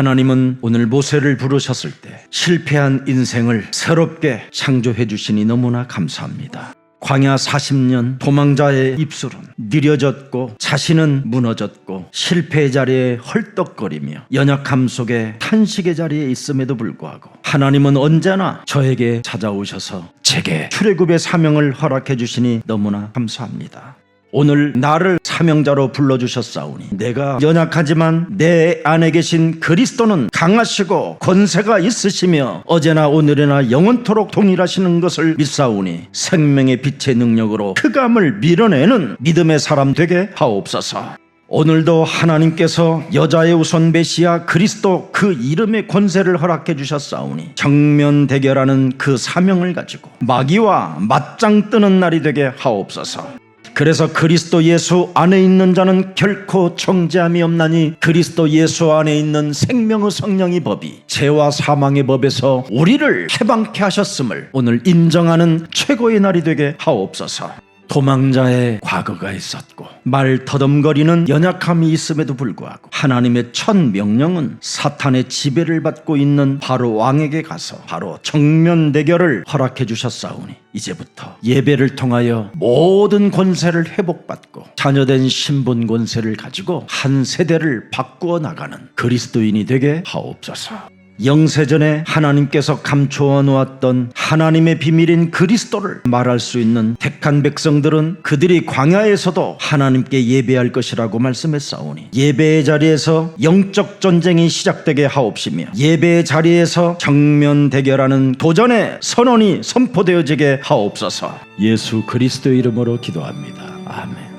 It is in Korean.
하나님은 오늘 모세를 부르셨을 때 실패한 인생을 새롭게 창조해 주시니 너무나 감사합니다. 광야 40년 도망자의 입술은 느려졌고 자신은 무너졌고 실패의 자리에 헐떡거리며 연약함 속에 탄식의 자리에 있음에도 불구하고 하나님은 언제나 저에게 찾아오셔서 제게 출애굽의 사명을 허락해 주시니 너무나 감사합니다. 오늘 나를 사명자로 불러주셨사오니 내가 연약하지만 내 안에 계신 그리스도는 강하시고 권세가 있으시며 어제나 오늘이나 영원토록 동일하시는 것을 믿사오니 생명의 빛의 능력으로 흑암을 밀어내는 믿음의 사람 되게 하옵소서. 오늘도 하나님께서 여자의 우선 메시아 그리스도 그 이름의 권세를 허락해 주셨사오니 정면 대결하는 그 사명을 가지고 마귀와 맞짱 뜨는 날이 되게 하옵소서 그래서 그리스도 예수 안에 있는 자는 결코 정죄함이 없나니 그리스도 예수 안에 있는 생명의 성령의 법이 죄와 사망의 법에서 우리를 해방케 하셨음을 오늘 인정하는 최고의 날이 되게 하옵소서. 도망자의 과거가 있었고 말 더듬거리는 연약함이 있음에도 불구하고 하나님의 첫 명령은 사탄의 지배를 받고 있는 바로 왕에게 가서 바로 정면 대결을 허락해 주셨사오니 이제부터 예배를 통하여 모든 권세를 회복받고 자녀된 신분 권세를 가지고 한 세대를 바꾸어 나가는 그리스도인이 되게 하옵소서. 영세전에 하나님께서 감추어 놓았던 하나님의 비밀인 그리스도를 말할 수 있는 택한 백성들은 그들이 광야에서도 하나님께 예배할 것이라고 말씀했사오니 예배의 자리에서 영적 전쟁이 시작되게 하옵시며 예배의 자리에서 정면 대결하는 도전의 선언이 선포되어지게 하옵소서 예수 그리스도 이름으로 기도합니다. 아멘.